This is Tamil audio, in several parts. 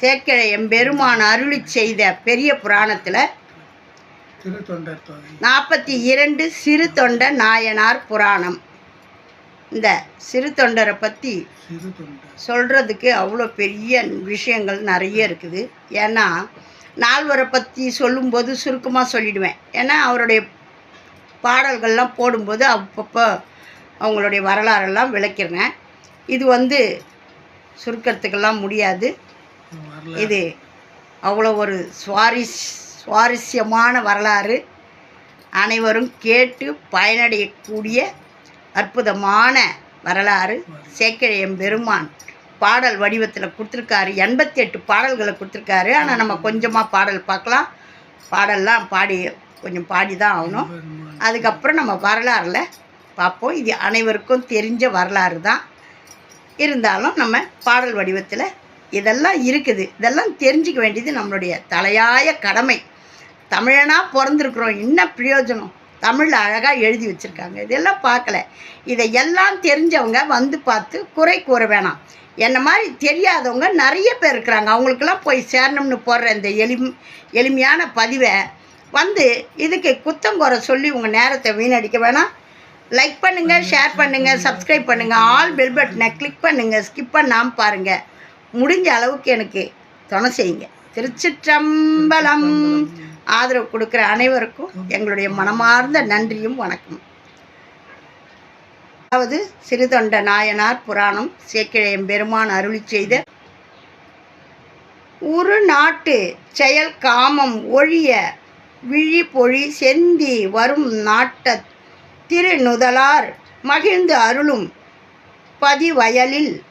சேக்கிழ எம்பெருமான் அருளி செய்த பெரிய புராணத்தில் நாற்பத்தி இரண்டு சிறு தொண்ட நாயனார் புராணம். இந்த சிறு தொண்டரை பற்றி சொல்கிறதுக்கு அவ்வளோ பெரிய விஷயங்கள் நிறைய இருக்குது. ஏன்னா நால்வரை பற்றி சொல்லும்போது சுருக்கமாக சொல்லிடுவேன். ஏன்னா அவருடைய பாடல்கள்லாம் போடும்போது அப்பப்போ அவங்களுடைய வரலாறெல்லாம் விளக்கிறேன் இது வந்து சுருக்கிறதுக்கெல்லாம் முடியாது. இது அவ்வளோ ஒரு சுவாரிஸ் சுவாரஸ்யமான வரலாறு. அனைவரும் கேட்டு பயனடையக்கூடிய அற்புதமான வரலாறு. சேக்கிழையம் பெருமான் பாடல் வடிவத்தில் கொடுத்துருக்காரு. எண்பத்தி எட்டு பாடல்களை கொடுத்துருக்காரு. ஆனால் நம்ம கொஞ்சமாக பாடல் பார்க்கலாம். பாடல்லாம் பாடி கொஞ்சம் பாடி தான் ஆகணும் அதுக்கப்புறம் நம்ம வரலாறில் பார்ப்போம். இது அனைவருக்கும் தெரிஞ்ச வரலாறு தான் இருந்தாலும் நம்ம பாடல் வடிவத்தில் இதெல்லாம் இருக்குது. இதெல்லாம் தெரிஞ்சுக்க வேண்டியது நம்மளுடைய தலையாய கடமை. தமிழனாக பிறந்திருக்கிறோம். என்ன பிரயோஜனம்? தமிழில் அழகாக எழுதி வச்சுருக்காங்க. இதெல்லாம் பார்க்கல. இதை எல்லாம் தெரிஞ்சவங்க வந்து பார்த்து குறை கூற வேணாம். என்ன மாதிரி தெரியாதவங்க நிறைய பேர் இருக்கிறாங்க. அவங்களுக்கெல்லாம் போய் சேரணும்னு போடுற இந்த எளிம் எளிமையான பதிவை வந்து இதுக்கு குத்தம் குறை சொல்லி உங்கள் நேரத்தை வீணடிக்க வேணாம். லைக் பண்ணுங்கள் ஷேர் பண்ணுங்கள் சப்ஸ்கிரைப் பண்ணுங்கள் ஆல் பெல் பட்டனை கிளிக் பண்ணுங்கள் ஸ்கிப் பண்ணாமல் பாருங்கள் முடிஞ்ச அளவுக்கு எனக்கு துணை செய்யுங்க. திருச்சிற்றம்பலம். ஆதரவு கொடுக்குற அனைவருக்கும் எங்களுடைய மனமார்ந்த நன்றியும் வணக்கம். அதாவது சிறுதொண்ட நாயனார் புராணம் சேக்கிழையம் பெருமான் அருளி செய்த ஒரு நாட்டு செயல் காமம் ஒழிய விழி பொழி செந்தி வரும் நாட்ட திருநுதலார் மகிழ்ந்து அருளும் பதிவயலில்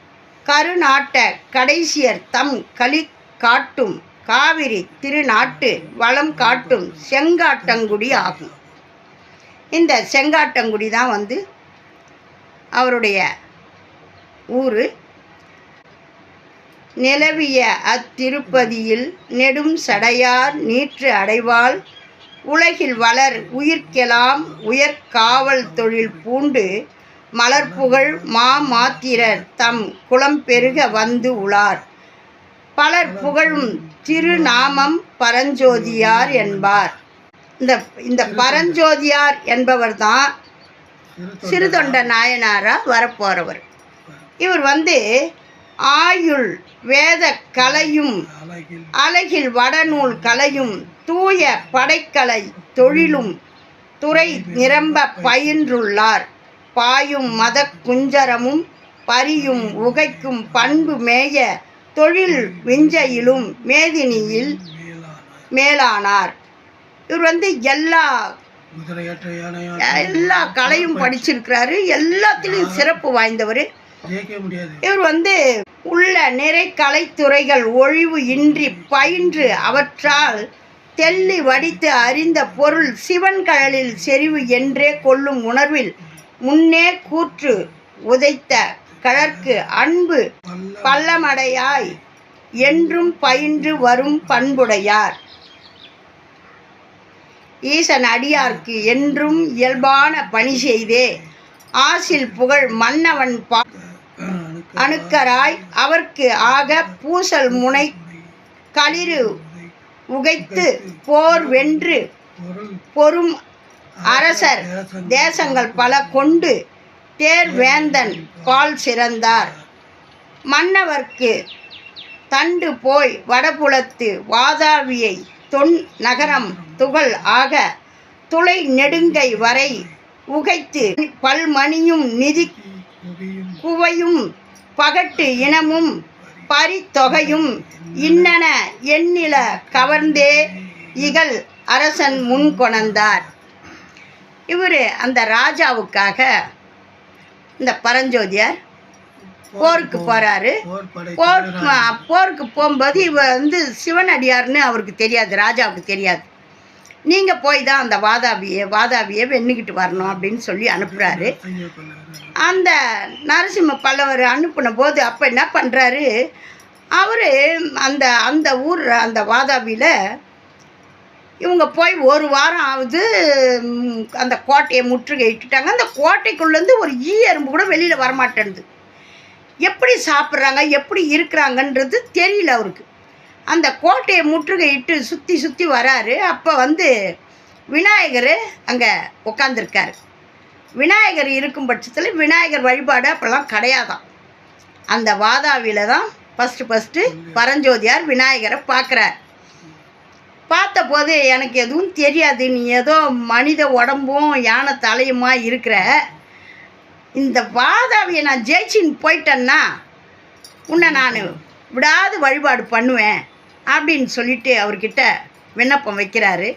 கருநாட்ட கடைசியர் தம் களி காட்டும் காவிரி திருநாட்டு வளம் காட்டும் செங்காட்டங்குடி ஆகும். இந்த செங்காட்டங்குடி தான் வந்து அவருடைய ஊர். நிலவிய அத்திருப்பதியில் நெடும் சடையார் நீற்று அடைவாள் உலகில் வளர் உயிர்க்கெலாம் உயர்காவல் தொழில் பூண்டு மலர்புகழ் மா மாத்திரர் தம் குளம் பெருக வந்து உளார் பலர் புகழும் திருநாமம் பரஞ்சோதியார் என்பார். இந்த இந்த பரஞ்சோதியார் என்பவர் தான் சிறுதொண்ட நாயனாராக வரப்போகிறவர் இவர் வந்து ஆயுள் வேத கலையும் அழகில் வடநூல் கலையும் தூய படைக்கலை தொழிலும் துறை நிரம்ப பயின்றுள்ளார். பாயும் மத குஞ்சரமும் பரியும் உகைக்கும் பண்பு மேய தொழில் விஞ்சையிலும் மேதினியில் மேலான மேலானார். இவர் வந்து எல்லா எல்லா கலையும் படிச்சிருக்கிறாரு. எல்லாத்துலேயும் சிறப்பு வாய்ந்தவர். இவர் வந்து உள்ள நிறை கலைத்துறைகள் ஒழிவு இன்றி பயின்று அவற்றால் தெள்ளி வடித்து அறிந்த பொருள் சிவன் கழலில் செறிவு என்றே கொள்ளும் உணர்வில் முன்னே கூற்று உதைத்த கழற்கு அன்பு பல்லமடையாய் என்றும் பயின்று வரும் பண்புடையார். ஈசன் அடியார்க்கு என்றும் இயல்பான பணி செய்தே. ஆசில் புகழ் மன்னவன் பா அணுக்கராய் அவர்க்கு ஆக பூசல் முனை களிறு உகைத்து போர் வென்று பொறும் அரசர் தேசங்கள் பல கொண்டு தேர் வேந்தன் பால் சிறந்தார். மன்னவர்க்கு தண்டு போய் வடபுலத்து வாதாவியை தொன் நகரம் துகள் ஆக துளை நெடுங்கை வரை உகைத்து பல்மணியும் நிதி குவையும் பகட்டு இனமும் பரித்தொகையும் இன்னன எண்ணில கவர்ந்தே இகழ் அரசன் முன் கொணர்ந்தார். இவர் அந்த ராஜாவுக்காக இந்த பரஞ்சோதியார் போருக்கு போகிறாரு போர் போருக்கு போகும்போது இவ வந்து சிவனடியார்னு அவருக்கு தெரியாது ராஜாவுக்கு தெரியாது. நீங்கள் போய் தான் அந்த வாதாபியை வாதாபியை வெண்ணிக்கிட்டு வரணும் அப்படின்னு சொல்லி அனுப்புகிறாரு அந்த நரசிம்ம பல்லவர் அனுப்பின போது அப்போ என்ன பண்ணுறாரு அவர் அந்த அந்த ஊர் அந்த வாதாபியில் இவங்க போய் ஒரு வாரம் ஆகுது அந்த கோட்டையை முற்றுகையிட்டுட்டாங்க அந்த கோட்டைக்குள்ளேருந்து ஒரு ஈ எறும்பு கூட வெளியில் வரமாட்டேன்து எப்படி சாப்பிட்றாங்க எப்படி இருக்கிறாங்கன்றது தெரியல அவருக்கு. அந்த கோட்டையை முற்றுகையிட்டு சுற்றி சுற்றி வராரு. அப்போ வந்து விநாயகர் அங்கே உட்காந்துருக்காரு விநாயகர் இருக்கும் பட்சத்தில் விநாயகர் வழிபாடு அப்போல்லாம் கிடையாதான் அந்த வாதாவியில் தான் ஃபஸ்ட்டு ஃபஸ்ட்டு பரஞ்சோதியார் விநாயகரை பார்க்குறார் பார்த்தபோது எனக்கு எதுவும் தெரியாது. நீ ஏதோ மனித உடம்பும் யானை தலையுமா இருக்கிற. இந்த வாதாவியை நான் ஜெயிச்சின்னு போயிட்டேன்னா உன்னை நான் விடாது வழிபாடு பண்ணுவேன். அப்படின்னு சொல்லிட்டு அவர்கிட்ட விண்ணப்பம் வைக்கிறாரு.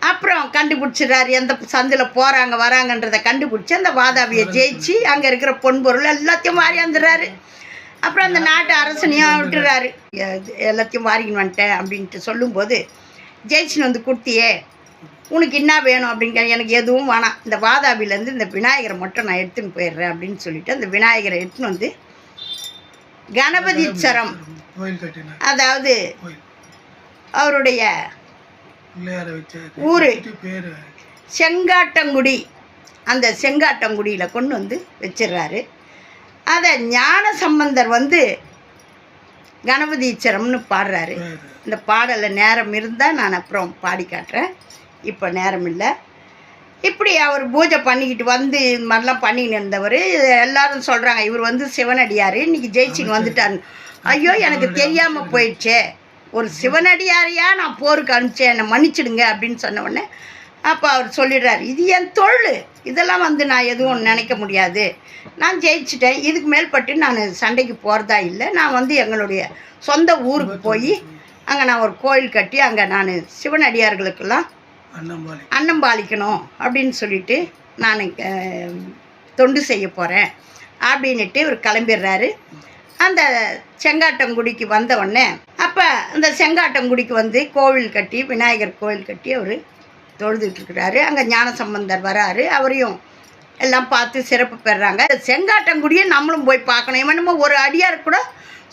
அப்புறம் கண்டுபிடிச்சிடுறாரு எந்த சந்தில் போகிறாங்க வராங்கன்றதை கண்டுபிடிச்சி அந்த வாதாபியை ஜெயிச்சு அங்கே இருக்கிற பொன்பொருள் எல்லாத்தையும் வாரியாந்துடுறாரு அப்புறம் அந்த நாட்டு அரசனையும் விட்டுறாரு எ- எல்லாத்தையும் வாரிக்கின்னு வந்துட்டேன் அப்படின்ட்டு சொல்லும்போது ஜெயிச்சின்னு வந்து கொடுத்தியே உனக்கு என்ன வேணும்? அப்படிங்கிற எனக்கு எதுவும் வேணாம். இந்த வாதாபிலேருந்து இந்த விநாயகரை மட்டும் நான் எடுத்துன்னு போயிடுறேன் அப்படின்னு சொல்லிட்டு அந்த விநாயகரை எடுத்துன்னு வந்து கணபதி சரம் அதாவது அவருடைய ஊரு. செங்காட்டங்குடி. அந்த செங்காட்டங்குடியில் கொண்டு வந்து வச்சிடுறாரு. அதை ஞான சம்பந்தர் வந்து கணபதீச்சரம்னு பாடுறாரு. இந்த பாடலில் நேரம் இருந்தால் நான் அப்புறம் பாடி காட்டுறேன். இப்போ நேரம் இல்லை. இப்படி அவர் பூஜை பண்ணிக்கிட்டு வந்து இது மாதிரிலாம் பண்ணிக்கிட்டு இருந்தவர். எல்லாரும் சொல்கிறாங்க இவர் வந்து சிவனடியார். இன்னைக்கு ஜெயிச்சின்னு வந்துட்டாருன்னு ஐயோ எனக்கு தெரியாமல் போயிடுச்சே. ஒரு சிவனடியாரையா நான் போருக்கு அனுப்பிச்சேன். என்னை மன்னிச்சிடுங்க அப்படின்னு சொன்ன உடனே அப்போ அவர் சொல்லிடுறாரு இது என் தொழில். இதெல்லாம் வந்து நான் எதுவும் நினைக்க முடியாது. நான் ஜெயிச்சிட்டேன். இதுக்கு மேல்பட்டு நான் சண்டைக்கு போகிறதா இல்லை. நான் வந்து எங்களுடைய சொந்த ஊருக்கு போய் அங்கே நான் ஒரு கோயில் கட்டி அங்கே நான் சிவனடியார்களுக்கெல்லாம் அண்ணம்பாளி அன்னம்பாளிக்கணும் அப்படின்னு சொல்லிட்டு நான் தொண்டு செய்ய போகிறேன் அப்படின்னுட்டு இவர் கிளம்பிடுறாரு. அந்த செங்காட்டங்குடிக்கு வந்த உடனே அப்போ அந்த செங்காட்டங்குடிக்கு வந்து கோவில் கட்டி விநாயகர் கோவில் கட்டி அவர் தொழுதுட்டு இருக்கிறாரு அங்கே ஞானசம்பந்தர் வராரு. அவரையும் எல்லாம் பார்த்து சிறப்பு பெறுறாங்க செங்காட்டங்குடியை நம்மளும் போய் பார்க்கணும். இவன் ஒரு அடியார் கூட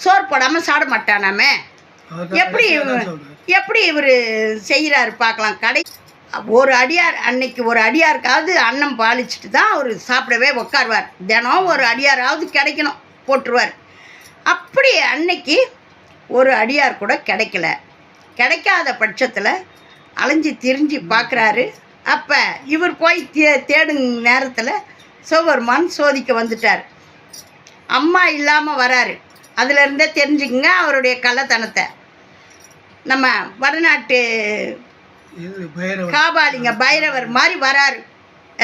சோறு போடாமல் சாட மாட்டானாமே. எப்படி எப்படி இவர் செய்கிறாரு பார்க்கலாம். கடை ஒரு அடியார் அன்னைக்கு ஒரு அடியாருக்காவது அன்னம் பாலிச்சிட்டு தான் அவர் சாப்பிடவே உட்காருவார் தினம் ஒரு அடியாராவது கிடைக்கணும். போட்டுருவார். அப்படி அன்னைக்கு ஒரு அடியார் கூட கிடைக்கல. கிடைக்காத பட்சத்தில் அலைஞ்சு திரிஞ்சு பார்க்குறாரு அப்போ இவர் போய் தே தேடும் நேரத்தில் சிவபெருமான் சோதிக்க வந்துட்டார். அம்மா இல்லாமல் வராரு. அதுலேருந்தே தெரிஞ்சுக்குங்க அவருடைய கள்ளத்தனத்தை. நம்ம வடநாட்டு காபாலிங்க பைரவர் மாதிரி வராரு.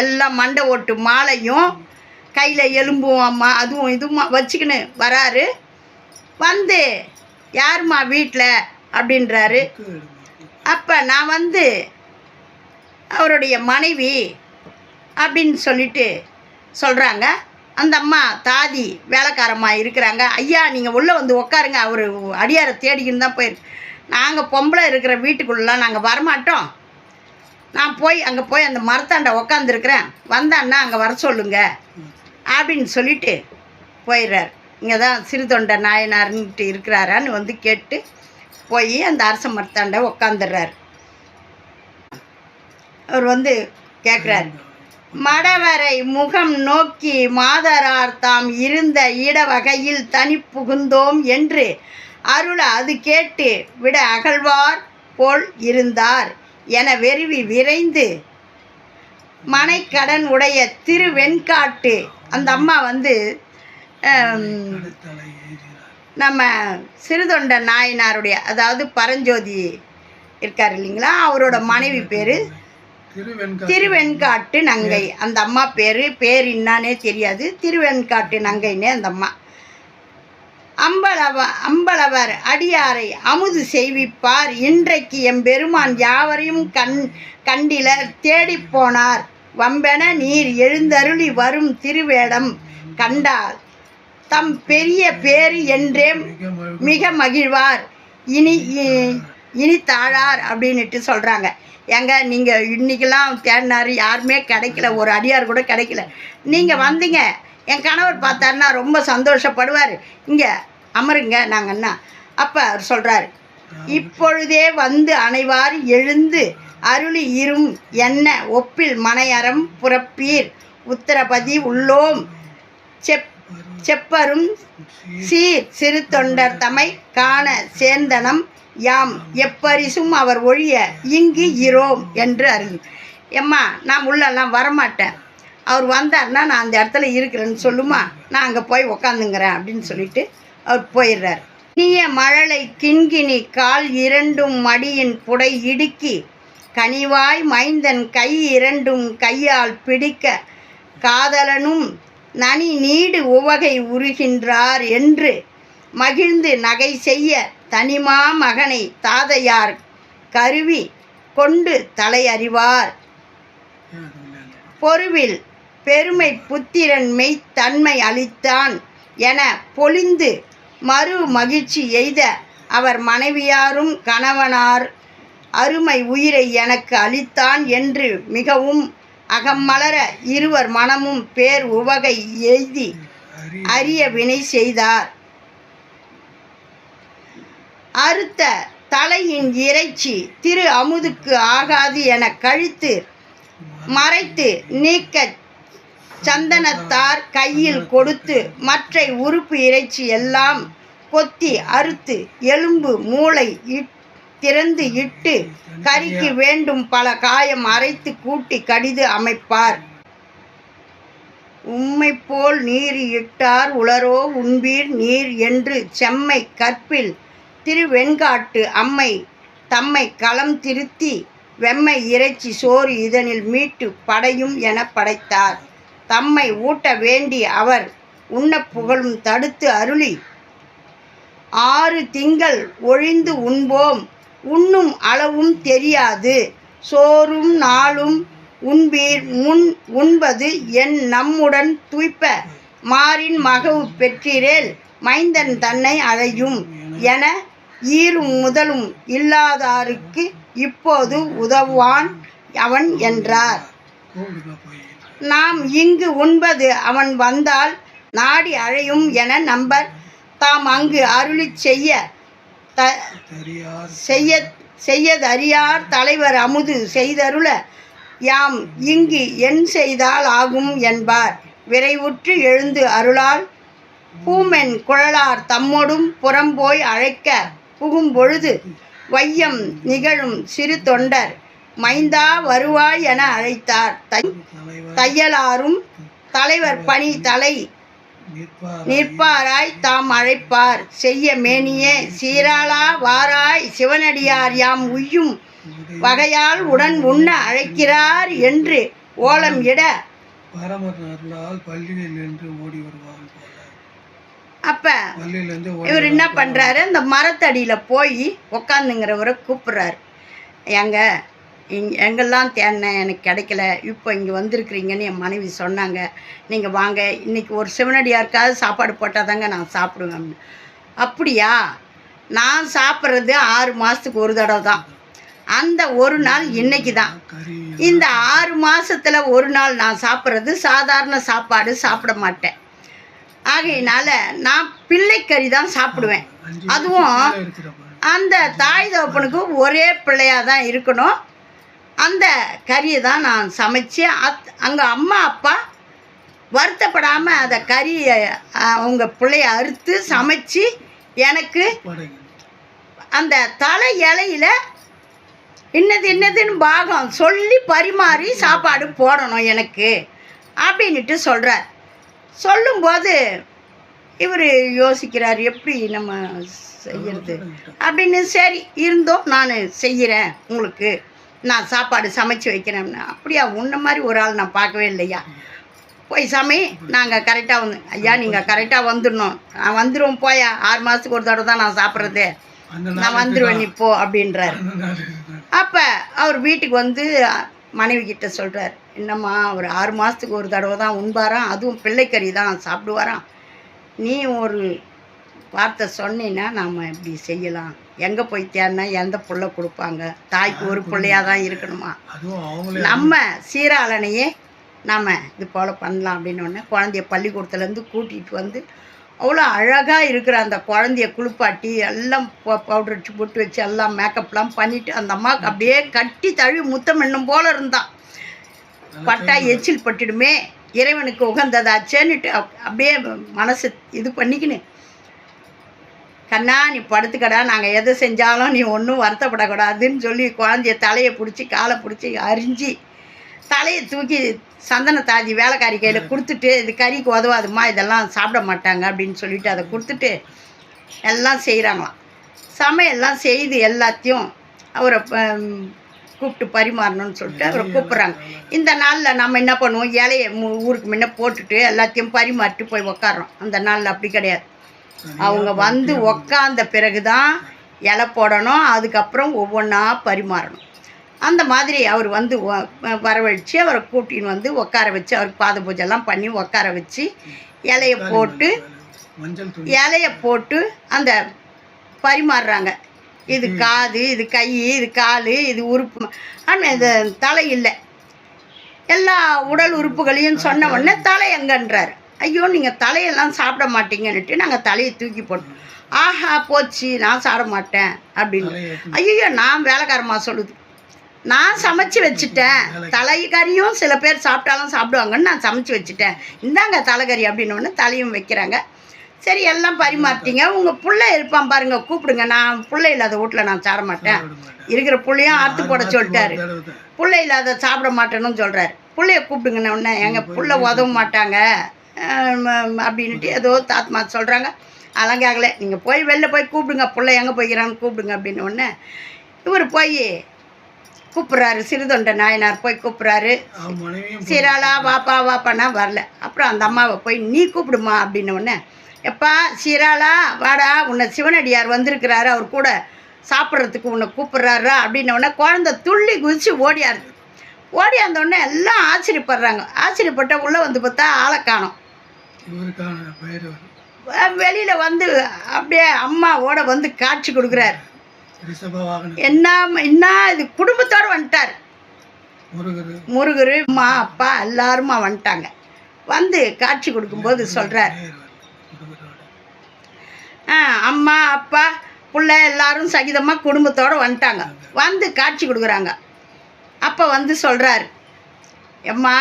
எல்லாம் மண்டை ஓட்டு மாலையும் கையில் எலும்பும் அம்மா அதுவும் இதுவும் வச்சுக்கின்னு வராரு. வந்து யாரும்மா வீட்டில் அப்படின்றாரு. அப்போ நான் வந்து அவருடைய மனைவி அப்படின்னு சொல்லிட்டு சொல்கிறாங்க அந்த அம்மா தாதி வேலைக்காரம்மா இருக்கிறாங்க. ஐயா நீங்கள் உள்ளே வந்து உட்காருங்க அவர் அடியாரை தேடிக்கின்னு தான் போயிருக்கு நாங்கள் பொம்பளை இருக்கிற வீட்டுக்குள்ளெலாம் நாங்கள் வரமாட்டோம். நான் போய் அங்கே போய் அந்த மரத்தாண்ட உக்காந்துருக்குறேன். வந்தான்னா அங்கே வர சொல்லுங்க. அப்படின்னு சொல்லிட்டு போயிடுறார் இங்கே தான் சிறு தொண்டை நாயனார்ன்ட்டு இருக்கிறாரான்னு வந்து கேட்டு போய் அந்த அரச மரத்தாண்ட உக்காந்துடுறார். அவர் வந்து கேட்குறாரு மடவரை முகம் நோக்கி மாதரார் தாம் இருந்த இட வகையில் தனி புகுந்தோம் என்று அருள அது கேட்டு விட அகழ்வார் போல் இருந்தார். என வெறுவி விரைந்து மனைக்கடன் உடைய திருவெண்காட்டு. அந்த அம்மா வந்து நம்ம சிறுதொண்ட நாயனாருடைய அதாவது பரஞ்சோதி இருக்கார் இல்லைங்களா? அவரோட மனைவி பேர் திருவெண்காட்டு நங்கை. அந்த அம்மா பேர் பேர் என்னானே தெரியாது. திருவெண்காட்டு நங்கைன்னே அந்த அம்மா. அம்பலவ அம்பலவர் அடியாரை அமுது செய்விப்பார். இன்றைக்கு எம்பெருமான் யாவரையும் கண் கண்டில தேடிப்போனார் வம்பென நீர் எழுந்தருளி வரும் திருவேடம் கண்டால் தம் பெரிய பேரு என்றே மிக மகிழ்வார். இனி இ- இனி தாழார் அப்படின்னுட்டு சொல்கிறாங்க ஏங்க நீங்கள் இன்றைக்கெல்லாம் தேடினார் யாருமே கிடைக்கல ஒரு அடியார் கூட கிடைக்கல. நீங்கள் வந்தீங்க என் கணவர் பார்த்தாருன்னா ரொம்ப சந்தோஷப்படுவார். இங்கே அமருங்க நாங்கள் என்ன? அப்போ அவர் சொல்கிறாரு இப்பொழுதே வந்து அனைவார் எழுந்து அருளி இரும் என்ன ஒப்பில் மனையறம் புறப்பீர். உத்தரபதி உள்ளோம் செப் செப்பரும் சீர் சிறு தொண்டர் தமை காண சேர்ந்தனம் யாம். எப்பரிசும் அவர் ஒழிய இங்கு இரோம் என்று அருள். எம்மா நான் உள்ளெல்லாம் வரமாட்டேன். அவர் வந்தார்னா நான் அந்த இடத்துல இருக்கிறேன்னு சொல்லுமா? நான் அங்கே போய் உக்காந்துங்கிறேன் அப்படின்னு சொல்லிட்டு அவர் போயிடுறார். நீய மழலை கிண்கிணி கால் இரண்டும் மடியின் புடை இடுக்கி கனிவாய் மைந்தன் கை இரண்டும் கையால் பிடிக்க காதலனும் நனி நீடு உவகை உருகின்றார் என்று மகிழ்ந்து நகை செய்ய தனிமா மகனை தாதையார் கருவி கொண்டு தலையறிவார். பொருவில் பெருமை புத்திரன் மெய்த்தன்மை அளித்தான் என பொழிந்து மறு மகிழ்ச்சி எய்த அவர் மனைவியாரும் கணவனார் அருமை உயிரை எனக்கு அளித்தான் என்று மிகவும் அகம்மலர இருவர் மனமும் பேர் உவகை எய்தி அரிய வினை செய்தார். அறுத்த தலையின் இறைச்சி திரு அமுதுக்கு ஆகாது என கழித்து மறைத்து நீக்க சந்தனத்தார் கையில் கொடுத்து மற்றை உறுப்பு இறைச்சி எல்லாம் கொத்தி அறுத்து எலும்பு மூளை இட்- திறந்து இட்டு கறிக்கு வேண்டும் பல காயம் அரைத்து கூட்டி கடிது அமைப்பார். உம்மை போல் நீர் இட்டார் உளரோ உண்பீர் நீர் என்று செம்மை கற்பில் திருவெண்காட்டு அம்மை தம்மை களம் திருத்தி வெம்மை இறைச்சி சோறு இதனில் மீட்டு படையும் என படைத்தார். தம்மை ஊட்ட வேண்டி அவர் உண்ண புகழும் தடுத்து அருளி. ஆறு திங்கள் ஒழிந்து உண்போம். உண்ணும் அளவும் தெரியாது. சோறும் நாளும் உண்பீர் முன் உண்பது என் நம்முடன் துய்ப்ப. மாறின் மகவு பெற்றீரேல் மைந்தன் தன்னை அழையும் என ஈரும் முதலும் இல்லாதாருக்கு இப்போது உதவுவான் அவன் என்றார். நாம் இங்கு உண்பது அவன் வந்தால் நாடி அழையும் என நம்பர். தாம் அங்கு அருளிச் செய்ய த செய்ய செய்யதறியார் தலைவர் அமுது செய்தருள யாம் இங்கு என் செய்தால் ஆகும் என்பார். விரைவுற்று எழுந்து அருளால் பூமென் குழலார் தம்மொடும் புறம்போய் அழைக்க புகும் பொழுது வையம் நிகழும் சிறு தொண்டர் மைந்தா வருவாய் என அழைத்தார். தையலாரும் தலைவர் பணி தலை நிற்பாராய். தாம் அழைப்பார். செய்ய மேனியே சீராளா வாராய் சிவனடியார் யாம் உய்யும் வகையால் உடன் உண்ண அழைக்கிறார் என்று ஓலம் இட. அப்ப இவர் என்ன பண்றாரு? அந்த மரத்தடியில் போய் உக்காந்துங்கிறவரை கூப்பிட்றாரு. எங்க இங் எங்கெல்லாம் தேடினேன் எனக்கு கிடைக்கல இப்போ இங்கே வந்திருக்கிறீங்கன்னு என் மனைவி சொன்னாங்க. நீங்கள் வாங்க இன்றைக்கி ஒரு சிவனடியாருக்காவது சாப்பாடு போட்டால் தாங்க நான் சாப்பிடுவேன் அப்படின்னு. அப்படியா? நான் சாப்பிட்றது ஆறு மாதத்துக்கு ஒரு தடவை தான். அந்த ஒரு நாள் இன்னைக்கு தான். இந்த ஆறு மாதத்தில் ஒரு நாள் நான் சாப்பிட்றது சாதாரண சாப்பாடு சாப்பிட மாட்டேன். ஆகையினால நான் பிள்ளைக்கறி தான் சாப்பிடுவேன். அதுவும் அந்த தாய் தகப்பனுக்கு ஒரே பிள்ளையாக தான் இருக்கணும். அந்த கறியை தான் நான் சமைச்சு அத் அங்கே அம்மா அப்பா வருத்தப்படாமல் அந்த கறியை அவங்க பிள்ளைய அறுத்து சமைச்சு எனக்கு அந்த தலை இலையில இன்னது இன்னதுன்னு பாகம் சொல்லி பரிமாறி சாப்பாடு போடணும் எனக்கு அப்படின்ட்டு சொல்கிறார் சொல்லும்போது இவர் யோசிக்கிறார் எப்படி நம்ம செய்யறது? அப்படின்னு சரி இருந்தோம் நான் செய்கிறேன் உங்களுக்கு. நான் சாப்பாடு சமைச்சு வைக்கிறேன்னு அப்படியா உன்ன மாதிரி ஒரு ஆள் நான் பார்க்கவே இல்லையா? போய் சாமி நாங்கள் கரெக்டாக வந்து ஐயா நீங்கள் கரெக்டாக வந்துடணும். நான் வந்துடுவோம் போயா. ஆறு மாதத்துக்கு ஒரு தடவை தான் நான் சாப்பிட்றது. நான் வந்துடுவேன் இப்போ அப்படின்றாரு. அப்போ அவர் வீட்டுக்கு வந்து மனைவி கிட்ட சொல்கிறார் என்னம்மா ஒரு ஆறு மாதத்துக்கு ஒரு தடவை தான் உண்பாராம் அதுவும் பிள்ளைக்கறி தான் சாப்பிடுவாராம். நீ ஒரு வார்த்தை சொன்னீன்னா நாம் இப்படி செய்யலாம். எங்கே போய் தேடினா எந்த புள்ள கொடுப்பாங்க? தாய்க்கு ஒரு பிள்ளையாக தான் இருக்கணுமா நம்ம சீராளனையே நாம் இது போல் பண்ணலாம் அப்படின்னு குழந்தைய பள்ளிக்கூடத்துலேருந்து கூட்டிகிட்டு வந்து அவ்வளோ அழகாக இருக்கிற அந்த குழந்தைய குளிப்பாட்டி எல்லாம் பவுடர் வச்சு பொட்டு வச்சு எல்லாம் மேக்கப்லாம் பண்ணிவிட்டு அந்த அம்மாவுக்கு அப்படியே கட்டி தழுவி முத்தம் என்னும் போல இருந்தான் பட்டா எச்சில் பட்டுடுமே இறைவனுக்கு உகந்ததாச்சேன்னுட்டு அப்- அப்படியே மனசு இது பண்ணிக்கின்னு கண்ணா நீ படுத்துக்கடா. நாங்கள் எதை செஞ்சாலும் நீ ஒன்றும் வருத்தப்படக்கூடாதுன்னு சொல்லி குழந்தைய தலையை பிடிச்சி காலை பிடிச்சி அரிஞ்சு தலையை தூக்கி சந்தன தாஜி வேலைக்காரி கையில் கொடுத்துட்டு இது கறிக்கு உதவாதும்மா இதெல்லாம் சாப்பிட மாட்டாங்க அப்படின்னு சொல்லிட்டு அதை கொடுத்துட்டு எல்லாம் செய்கிறாங்களாம் சமையல்லாம் செய்து எல்லாத்தையும் அவரை கூப்பிட்டு பரிமாறணும்னு சொல்லிட்டு அவரை கூப்பிட்றாங்க. இந்த நாளில் நம்ம என்ன பண்ணுவோம்? இலையை ஊருக்கு முன்ன போட்டுட்டு எல்லாத்தையும் பரிமாறிட்டு போய் உக்காடுறோம் அந்த நாளில் அப்படி கிடையாது. அவங்க வந்து உக்காந்த பிறகு தான் இலை போடணும் அதுக்கப்புறம் ஒவ்வொன்றா பரிமாறணும். அந்த மாதிரி அவர் வந்து வரவழைச்சு அவரை கூட்டின்னு வந்து உட்கார வச்சு அவருக்கு பாத பூஜைலாம் பண்ணி உட்கார வச்சு இலைய போட்டு இலைய போட்டு அந்த பரிமாறுறாங்க. இது காது இது கை இது கால் இது உறுப்பு. ஆனால் இது தலை இல்லை. எல்லா உடல் உறுப்புகளையும் சொன்ன உடனே தலை எங்கன்றார். ஐயோ நீங்கள் தலையெல்லாம் சாப்பிட மாட்டீங்கன்னுட்டு நாங்கள் தலையை தூக்கி போட்டோம். ஆஹா போச்சு நான் சாப்பிட மாட்டேன் அப்படின்னு. ஐயோ நான் வேலைக்காரமா சொல்லுது. நான் சமைச்சு வச்சுட்டேன். தலைக்கறியும் சில பேர் சாப்பிட்டாலும் சாப்பிடுவாங்கன்னு நான் சமைச்சு வச்சுட்டேன். இந்தாங்க தலைக்கறி அப்படின்னு ஒன்று தலையும் வைக்கிறாங்க. சரி எல்லாம் பரிமாறிட்டீங்க. உங்கள் புள்ள இருப்பான் பாருங்க கூப்பிடுங்க. நான் புள்ள இல்லாத வீட்டில் நான் சாப்பிட மாட்டேன். இருக்கிற புள்ளையும் ஆற்று போட சொல்லிட்டாரு. புள்ள இல்லாத சாப்பிட மாட்டேன்னு சொல்கிறாரு புள்ளைய கூப்பிடுங்கண்ணே உடனே எங்கள் புள்ள உதவ மாட்டாங்க. அப்படின்ட்டு ஏதோ தாத்மா சொல்கிறாங்க அதெல்லாம் கேட்கல நீங்கள் போய் வெளில போய் கூப்பிடுங்க. புள்ள எங்கே போய்க்கிறான்னு கூப்பிடுங்க அப்படின்னு இவர் போய் கூப்பிட்றாரு. சிறுதொண்ட நாயனார் போய் கூப்பிட்றாரு. சீராளா வாப்பா வாப்பானா வரல. அப்புறம் அந்த அம்மாவை போய் நீ கூப்பிடுமா? அப்படின்ன உடனே எப்பா சீராளா வாடா உன்னை சிவனடியார் வந்திருக்கிறாரு. அவர் கூட சாப்பிட்றதுக்கு உன்னை கூப்பிட்றாரா? அப்படின்ன உடனே குழந்தை துள்ளி குதிச்சு ஓடியாருது ஓடியாந்த உடனே எல்லாம் ஆச்சரியப்படுறாங்க. ஆச்சரியப்பட்ட உள்ளே வந்து பார்த்தா ஆளை காணோம். இவருக்கான பெயர் வரும் வெளியில் வந்து அப்படியே அம்மாவோட வந்து காட்சி கொடுக்குறாரு. என்ன என்ன இது குடும்பத்தோடு வந்துட்டார். முருகர். அம்மா அப்பா எல்லாருமா வந்துட்டாங்க. வந்து காட்சி கொடுக்கும்போது சொல்கிறார் முருகரோட. அம்மா அப்பா புள்ள எல்லாரும் சகிதமாக குடும்பத்தோடு வந்துட்டாங்க. வந்து காட்சி கொடுக்குறாங்க. அப்போ வந்து சொல்கிறார் எம்மா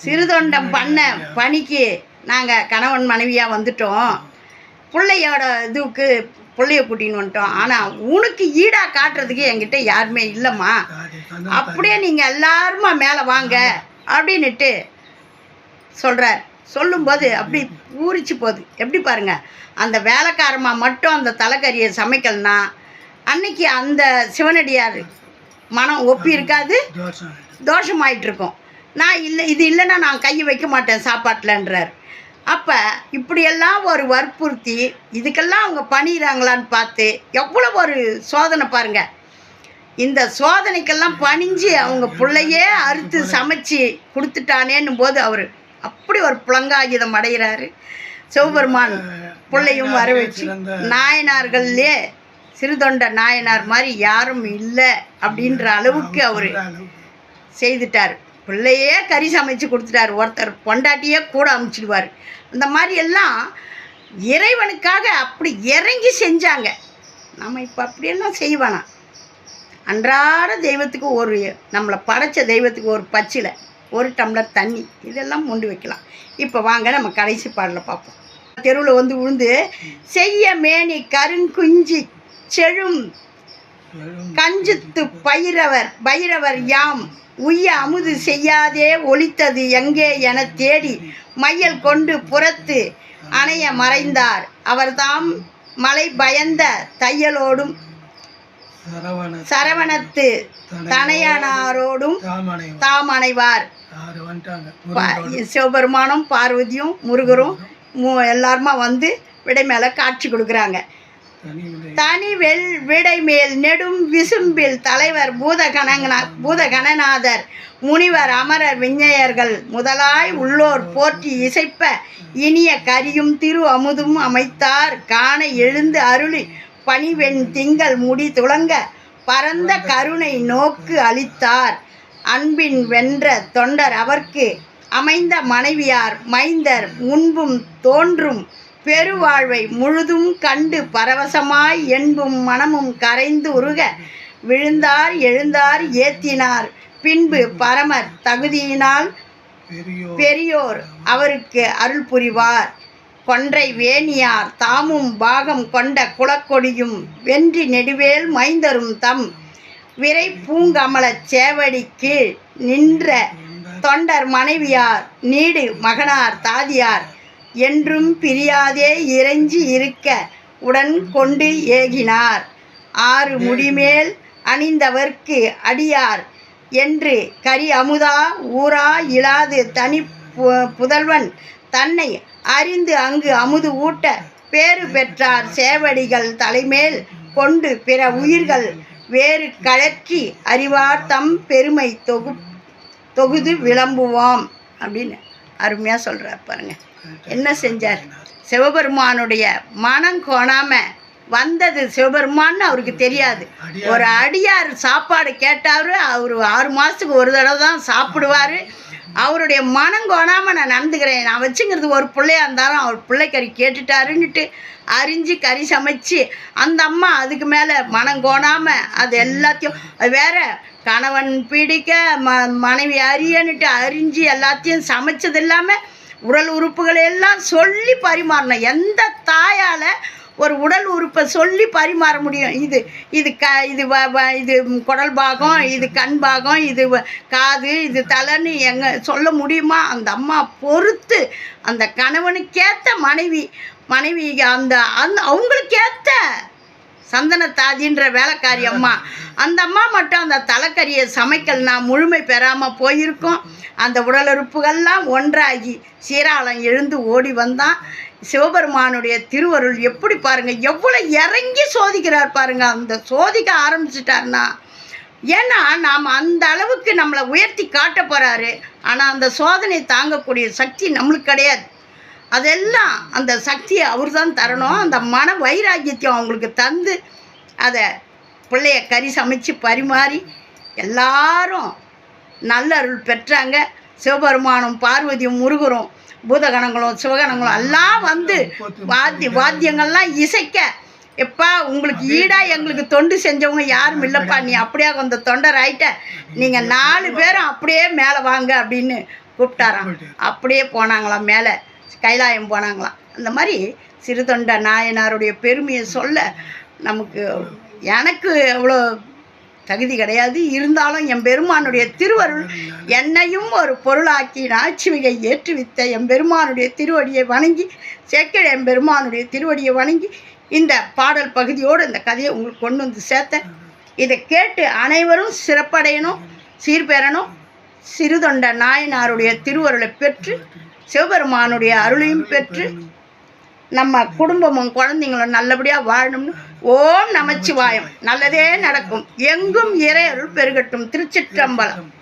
சிறுதொண்டம் பண்ண பணிக்கு நாங்கள் கணவன் மனைவியாக வந்துட்டோம். பிள்ளையோட இதுக்கு பிள்ளைய கூட்டின்னு வந்துட்டோம். ஆனால் உனக்கு ஈடாக காட்டுறதுக்கு என்கிட்ட யாருமே இல்லைம்மா. அப்படியே நீங்கள் எல்லாருமா மேலே வாங்க அப்படின்னுட்டு சொல்கிறார் சொல்லும்போது அப்படி ஊறிச்சு போகுது. எப்படி பாருங்கள் அந்த வேலைக்காரமா மட்டும் அந்த தலைக்கறியை சமைக்கலனா அன்னைக்கு அந்த சிவனடியார் மனம் ஒப்பி இருக்காது தோஷம் தோஷமாயிட்டு இருக்கும். நான் இல்லை இது இல்லைன்னா நான் கையை வைக்க மாட்டேன் சாப்பாட்டில்ன்றார். அப்போ இப்படியெல்லாம் ஒரு வற்புறுத்தி இதுக்கெல்லாம் அவங்க பண்ணிடுறாங்களான்னு பார்த்து எவ்வளோ ஒரு சோதனை பாருங்க. இந்த சோதனைக்கெல்லாம் பணிஞ்சு அவங்க பிள்ளையே அறுத்து சமைச்சு கொடுத்துட்டானேன்னும் போது அவர் அப்படி ஒரு புலங்காகிதம் அடைகிறாரு சிவபெருமான் பிள்ளையும் வர வச்சு நாயனார்கள்லே சிறுதொண்ட நாயனார் மாதிரி யாரும் இல்லை அப்படின்ற அளவுக்கு அவர் செய்துட்டார். பிள்ளையே கறி சமைச்சு கொடுத்துட்டார். ஒருத்தர் பொண்டாட்டியே கூட அமுச்சிடுவார். இந்த மாதிரி எல்லாம் இறைவனுக்காக அப்படி இறங்கி செஞ்சாங்க. நம்ம இப்போ அப்படியெல்லாம் செய்வானா? அன்றாட தெய்வத்துக்கு ஒரு நம்மளை படைச்ச தெய்வத்துக்கு ஒரு பச்சிலை ஒரு டம்ளர் தண்ணி இதெல்லாம் முண்டு வைக்கலாம். இப்போ வாங்க நம்ம கடைசி பாடலை பார்ப்போம். தெருவில் வந்து விழுந்து செய்ய மேனி கருங்குஞ்சி செழும் கஞ்சித்து பைரவர் பைரவர் யாம். உய்ய அமுது செய்யாதே ஒலித்தது எங்கே என தேடி. மையல் கொண்டு புறத்து அணைய மறைந்தார். அவர்தாம் மலை பயந்த தையலோடும் சரவண சரவணத்து தனையனாரோடும் தாம் அணைவார் சிவபெருமானும் பார்வதியும் முருகரும் எல்லாருமா வந்து விடை மேலே காட்சி கொடுக்குறாங்க. தனி வெள் விடை மேல் நெடும் விசும்பில் தலைவர் பூதகணங்கனா பூதகணநாதர் முனிவர் அமரர் விஞ்ஞையர்கள் முதலாய் உள்ளோர் போற்றி இசைப்ப இனிய கரியும் திரு அமுதும் அமைத்தார். காண எழுந்து அருளி பணிவெண் திங்கள் முடி துளங்க பரந்த கருணை நோக்கு அளித்தார். அன்பின் வென்ற தொண்டர் அவர்க்கு அமைந்த மனைவியார் மைந்தர் முன்பும் தோன்றும் பெருவாழ்வை முழுதும் கண்டு பரவசமாய் என்பும் மனமும் கரைந்து உருக விழுந்தார் எழுந்தார் ஏத்தினார். பின்பு பரமர் தகுதியினால் பெரியோர். அவருக்கு அருள் புரிவார். கொன்றை வேணியார் தாமும் பாகம் கொண்ட குலக்கொடியும் வென்றி நெடுவேல் மைந்தரும் தம். விரை பூங்கமலச் சேவடி கீழ் நின்ற தொண்டர் மனைவியார் நீடு மகனார் தாதியார். என்றும் பிரியாதே இறைஞ்சி இருக்க உடன் கொண்டு ஏகினார். ஆறு முடிமேல் அணிந்தவர்க்கு அடியார் என்று கரி அமுதா ஊரா இலாது தனி பு- புதல்வன் தன்னை அறிந்து அங்கு அமுது ஊட்ட பேறு பெற்றார். சேவடிகள் தலைமேல் கொண்டு பிற உயிர்கள் வேறு கழற்றி அறிவார். தம் பெருமை தொகு தொகுது விளம்புவோம் அப்படின்னு அருமையாக சொல்கிறார் பாருங்கள் என்ன செஞ்சார்? சிவபெருமானுடைய மனம் கோணாம வந்தது சிவபெருமான்னு அவருக்கு தெரியாது. ஒரு அடியார் சாப்பாடு கேட்டாரு அவர் ஆறு மாதத்துக்கு ஒரு தடவை தான் சாப்பிடுவார். அவருடைய மனம் கோணாமல் நான் நடந்துக்கிறேன். நான் வச்சுங்கிறது ஒரு பிள்ளையாக இருந்தாலும் அவர் பிள்ளைக்கறி கேட்டுட்டாருன்னுட்டு அரிஞ்சு கறி சமைச்சு அந்த அம்மா அதுக்கு மேலே மனம் கோணாமல் அது எல்லாத்தையும் வேற கணவன் பிடிக்க ம மனைவி அரியன்னுட்டு அரிஞ்சு எல்லாத்தையும் சமைச்சது இல்லாமல் உடல் உறுப்புகளை எல்லாம் சொல்லி பரிமாறணும். எந்த தாயால் ஒரு உடல் உறுப்பை சொல்லி பரிமாற முடியும்? இது இது க இது வ வ- இது குடல் பாகம் இது கண் பாகம் இது வ- காது இது தலைன்னு எங்கே சொல்ல முடியுமா? அந்த அம்மா பொறுத்து அந்த கணவனுக்கேற்ற மனைவி மனைவி அந்த அந்த அவங்களுக்கேற்ற சந்தனத்தாதின்ற வேலைக்காரி அம்மா. அந்த அம்மா மட்டும் அந்த தலைக்கறியை சமைக்கல்னா முழுமை பெறாமல் போயிருக்கும். அந்த உடலுறுப்புகள்லாம் ஒன்றாகி சீராளம் எழுந்து ஓடி வந்தான். சிவபெருமானுடைய திருவருள் எப்படி பாருங்க எவ்வளோ இறங்கி சோதிக்கிறார் பாருங்கள் அந்த சோதிக்க ஆரம்பிச்சிட்டாருன்னா. ஏன்னா நாம் அந்த அளவுக்கு நம்மளை உயர்த்தி காட்ட போகிறாரு ஆனால் அந்த சோதனை தாங்கக்கூடிய சக்தி நம்மளுக்கு கிடையாது. அதெல்லாம் அந்த சக்தியை அவர் தான் தரணும். அந்த மன வைராக்கியத்தையும் அவங்களுக்கு தந்து அதை பிள்ளைய கறி சமைச்சு பரிமாறி எல்லாரும் நல்லருள் பெற்றாங்க. சிவபெருமானும் பார்வதியும் முருகரும் பூதகணங்களும் சிவகணங்களும் எல்லாம் வந்து வாத்திய வாத்தியங்கள்லாம் இசைக்க எப்பா உங்களுக்கு ஈடாக எங்களுக்கு தொண்டு செஞ்சவங்க யாரும் இல்லைப்பா நீ அப்படியே அந்த தொண்டர் ஆயிட்ட நீங்கள் நாலு பேரும் அப்படியே மேலே வாங்க அப்படின்னு கூப்பிட்டாராம். அப்படியே போனாங்களாம் மேலே. கைலாயம் போனாங்களாம். அந்த மாதிரி சிறுதொண்ட நாயனாருடைய பெருமையை சொல்ல நமக்கு எனக்கு அவ்வளோ தகுதி கிடையாது. இருந்தாலும் என் பெருமானுடைய திருவருள் என்னையும் ஒரு பொருளாக்கி நாச்சிமிகை ஏற்றுவித்த என் பெருமானுடைய திருவடியை வணங்கி சேக்கிழ என் பெருமானுடைய திருவடியை வணங்கி இந்த பாடல் பகுதியோடு இந்த கதையை உங்களுக்கு கொண்டு வந்து சேர்த்தேன். இதை கேட்டு அனைவரும் சிறப்படையணும் சீர்பெறணும். சிறுதொண்ட நாயனாருடைய திருவருளை பெற்று சிவபெருமானுடைய அருளையும் பெற்று நம்ம குடும்பமும் குழந்தைங்களும் நல்லபடியாக வாழணும்னு ஓம் நமச்சிவாயம். நல்லதே நடக்கும். எங்கும் இறை அருள் பெருகட்டும். திருச்சிற்றம்பலம்.